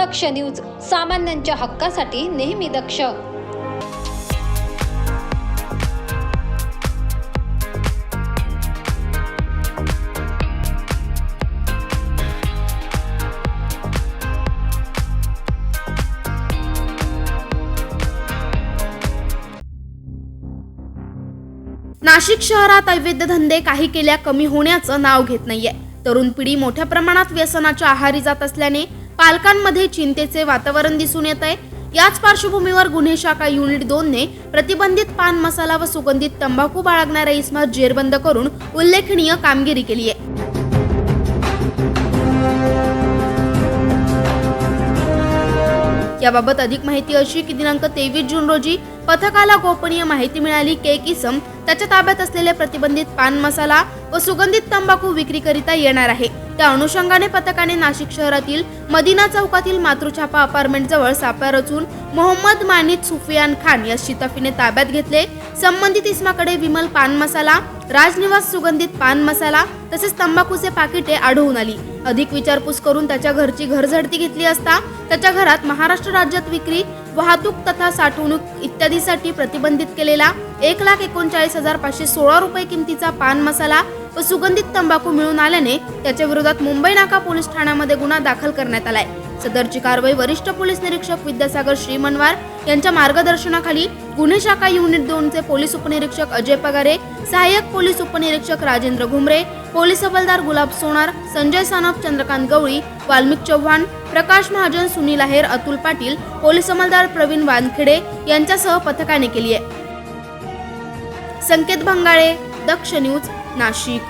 दक्ष news सामान्यांच्या हक्कासाठी नेहमी दक्ष. नाशिक शहरात अवैध धंदे काही केल्या कमी होण्याचं नाव घेत नाहीये. तरुण पिढी मोठ्या प्रमाणात व्यसनाच्या आहारी जात असल्याने पालकांमध्ये चिंतेचे वातावरण दिसून येत आहे. याच पार्श्वभूमीवर गुन्हे शाखा युनिट दोन ने प्रतिबंधित पान मसाला व सुगंधित तंबाखू बाळगणाऱ्या इसमात जेरबंद करून उल्लेखनीय कामगिरी केली आहे. याबाबत अधिक माहिती अशी की दिनांक तेवीस जून रोजी पथकाला गोपनीय माहिती मिळाली. केक इसम त्याच्या ताब्यात असलेले प्रतिबंधित पान मसाला व सुगंधित तंबाखू विक्रीकरिता येणार आहे. त्या अनुषंगाने पथकाने नाशिक शहरातील मदिना चौकातील मातृछापा अपार्टमेंट जवळ सापळा रचून मोहम्मद मानिद सुफियान खान या शिताफीने ताब्यात घेतले. संबंधित इस्माकडे विमल पान मसाला राजनिवास सुगंधित पान मसाला तसेच तंबाखूचे पाकिटे आढळून आली. अधिक विचारपूस करून त्याच्या घरची घरझडती घेतली असता त्याच्या घरात महाराष्ट्र राज्यात विक्री वाहतूक तथा साठवणूक इत्यादीसाठी प्रतिबंधित केलेला एक लाख एकोणचाळीस हजार पाचशे सोळा रुपये किमतीचा पान मसाला व सुगंधित तंबाखू मिळून आल्याने त्याच्या विरोधात मुंबई नाका पोलीस ठाण्यामध्ये गुन्हा दाखल करण्यात आलाय. सदरची कारवाई वरिष्ठ पोलीस निरीक्षक विद्यासागर श्रीमनवार यांच्या मार्गदर्शनाखाली गुन्हे शाखा युनिट दोनचे पोलीस उपनिरीक्षक अजय पगारे सहाय्यक पोलीस उपनिरीक्षक राजेंद्र घुमरे पोलीस हवालदार गुलाब सोनार संजय सानप चंद्रकांत गवळी वाल्मिक चव्हाण प्रकाश महाजन सुनील आहेर अतुल पाटील पोलीस अंमलदार प्रवीण वानखेडे यांच्यासह पथकाने केली आहे. संकेत भंगाळे दक्ष न्यूज नाशिक.